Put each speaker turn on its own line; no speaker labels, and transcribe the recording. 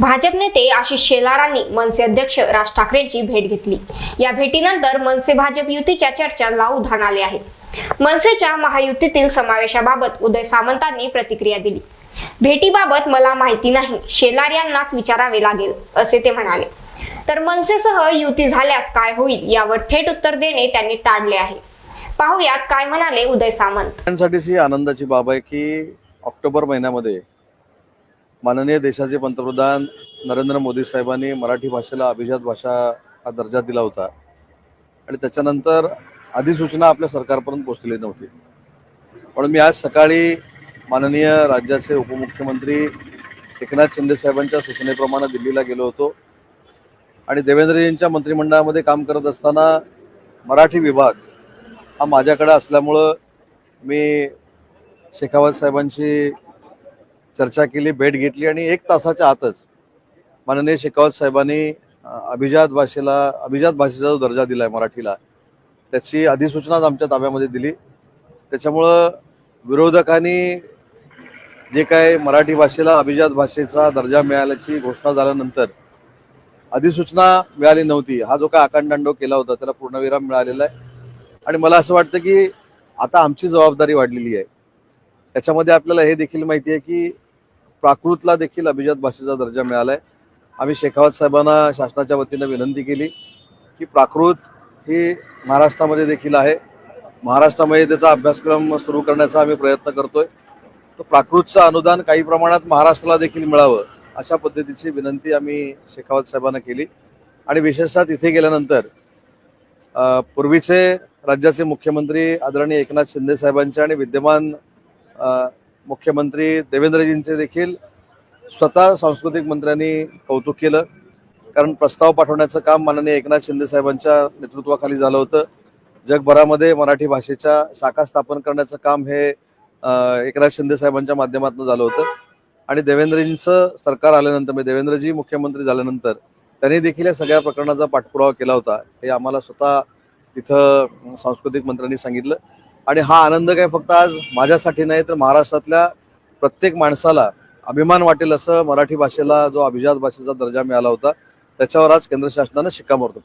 भाजप नेते आशिष शेलारांनी मनसे अध्यक्ष राज ठाकरेंची भेट घेतली. या भेटीनंतर मनसे भाजप युतीच्या चर्चांना उधाण आले आहे. मनसेच्या महायुतीतील समावेशाबाबत उदय सामंतांनी प्रतिक्रिया दिली. भेटीबाबत मला माहिती नाही शेलार यांनाच विचारावे लागेल असे ते म्हणाले. तर मनसेसह युती झाल्यास काय होईल यावर थेट उत्तर देणे त्यांनी टाळले आहे. पाहुयात काय म्हणाले उदय सामंत.
सगळ्यांसाठीच ही आनंदाची बाब आहे की ऑक्टोबर महिन्यामध्ये माननीय देशाचे पंतप्रधान नरेंद्र मोदी साहेबांनी मराठी भाषेला अभिजात भाषा हा दर्जा दिला होता. आणि त्याच्यानंतर अधिसूचना आपल्या सरकारपर्यंत पोहोचलेली नव्हती. पण मी आज सकाळी माननीय राज्याचे उपमुख्यमंत्री एकनाथ शिंदे साहेबांच्या सूचनेप्रमाणे दिल्लीला गेलो होतो. आणि देवेंद्रजींच्या मंत्रिमंडळामध्ये काम करत असताना मराठी विभाग हा माझ्याकडे असल्यामुळं मी शेखावत साहेबांशी चर्चा केली भेट घेतली आणि एक तासाच्या आतच माननीय शेखावत साहेबांनी अभिजात भाषेला अभिजात भाषेचा जो दर्जा दिला आहे मराठीला त्याची अधिसूचनाच आमच्या ताब्यामध्ये दिली. त्याच्यामुळं विरोधकांनी जे काय मराठी भाषेला अभिजात भाषेचा दर्जा मिळाल्याची घोषणा झाल्यानंतर अधिसूचना मिळाली नव्हती. हा जो काय आकांडांडो केला होता त्याला पूर्णविराम मिळालेला आहे. आणि मला असं वाटतं की आता आमची जबाबदारी वाढलेली आहे. त्याच्यामध्ये आपल्याला हे देखील माहिती आहे की प्राकृतला देखील अभिजात भाषेचा दर्जा मिळाला आहे आम्ही शेखावत साहेबांना शासनाच्या वतीनं विनंती केली की प्राकृत ही महाराष्ट्रामध्ये देखील आहे. महाराष्ट्रामध्ये त्याचा अभ्यासक्रम सुरू करण्याचा आम्ही प्रयत्न करतोय. तर प्राकृतचं अनुदान काही प्रमाणात महाराष्ट्राला देखील मिळावं अशा पद्धतीची विनंती आम्ही शेखावत साहेबांना केली. आणि विशेषतः तिथे गेल्यानंतर पूर्वीचे राज्याचे मुख्यमंत्री आदरणीय एकनाथ शिंदे साहेबांचे आणि विद्यमान मुख्यमंत्री देवेंद्रजींचे देखील स्वतः सांस्कृतिक मंत्र्यांनी कौतुक केलं. कारण प्रस्ताव पाठवण्याचं काम माननीय एकनाथ शिंदे साहेबांच्या नेतृत्वाखाली झालं होतं. जगभरामध्ये मराठी भाषेच्या शाखा स्थापन करण्याचं काम हे एकनाथ शिंदे साहेबांच्या माध्यमातून झालं होतं. आणि देवेंद्रजींचं सरकार आल्यानंतर म्हणजे देवेंद्रजी मुख्यमंत्री झाल्यानंतर त्यांनी देखील या सगळ्या प्रकरणाचा पाठपुरावा केला होता. हे आम्हाला स्वतः तिथं सांस्कृतिक मंत्र्यांनी सांगितलं. आणि हा आनंद काय फक्त आज माझ्यासाठी नाही तर महाराष्ट्रातल्या प्रत्येक माणसाला अभिमान वाटेल असं मराठी भाषेला जो अभिजात भाषेचा दर्जा मिळाला होता त्याच्यावर आज केंद्र शासनानं शिक्कामोर्तब